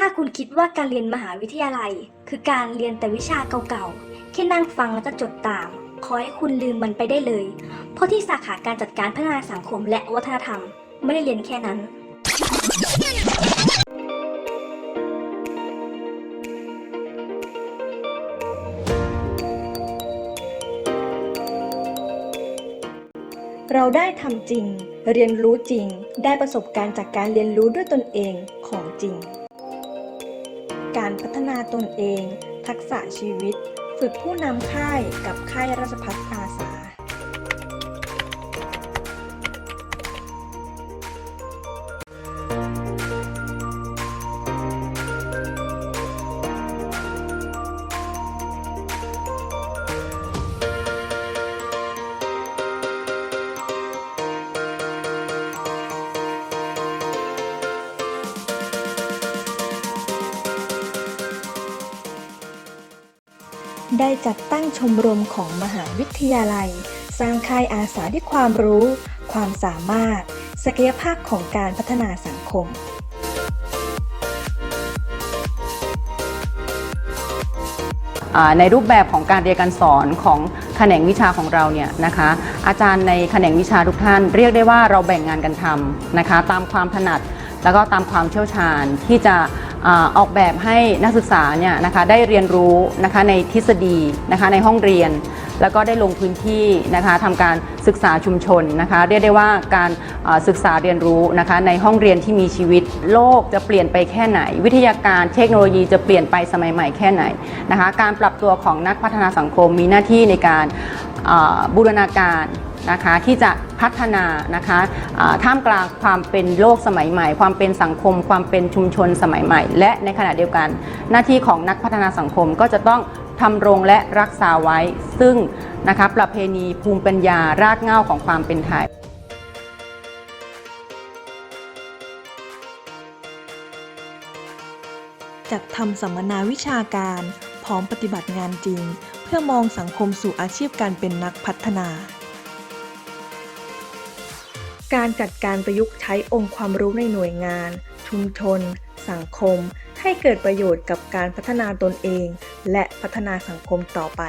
ถ้าคุณคิดว่าการเรียนมหาวิทยาลัย คือการเรียนแต่วิชาเก่าๆ แค่นั่งฟังแล้วก็จดตาม ขอให้คุณลืมมันไปได้เลย เพราะที่สาขาการจัดการพัฒนาสังคมและวัฒนธรรม ไม่ได้เรียนแค่นั้น เราได้ทำจริง เรียนรู้จริง ได้ประสบการณ์จากการเรียนรู้ด้วยตนเองของจริง การพัฒนาตนเอง ทักษะชีวิต ฝึกผู้นำค่ายกับค่ายราชพัฒอาสา ได้จัดตั้งชมรมของมหาวิทยาลัย สร้างค่ายอาสาด้วยความรู้ ความสามารถ ศักยภาพของการพัฒนาสังคมในรูปแบบของการเรียนการสอนของแขนงวิชาของเราเนี่ยนะคะอาจารย์ในแขนงวิชาทุกท่าน เรียกได้ว่าเราแบ่งงานกันทำนะคะตามความถนัดแล้วก็ตามความเชี่ยวชาญที่จะ ออกแบบให้นักศึกษาเนี่ยนะคะได้เรียนรู้นะคะในทฤษฎีนะคะในห้องเรียน แล้วก็ได้ลงพื้นที่นะคะทำการศึกษาชุมชนนะคะเรียกได้ว่าการศึกษาเรียนรู้นะคะในห้องเรียนที่มีชีวิต โลกจะเปลี่ยนไปแค่ไหน วิทยาการเทคโนโลยีจะเปลี่ยนไปสมัยใหม่แค่ไหนนะคะการปรับตัวของนักพัฒนาสังคมมีหน้าที่ในการบูรณาการ นะคะที่จะพัฒนานะคะท่ามกลางความเป็นโลกสมัยใหม่ ความเป็นสังคม ความเป็นชุมชนสมัยใหม่ และในขณะเดียวกัน หน้าที่ของนักพัฒนาสังคมก็จะต้องทำรงและรักษาไว้ ซึ่งนะคะประเพณีภูมิปัญญารากเหง้าของความเป็นไทยจัดทำสัมมนาวิชาการ พร้อมปฏิบัติงานจริง เพื่อมองสังคมสู่อาชีพการเป็นนักพัฒนา การจัดการประยุกต์ใช้องค์ความรู้ในหน่วยงาน ชุมชน สังคม ให้เกิดประโยชน์กับการพัฒนาตนเอง และพัฒนาสังคมต่อไป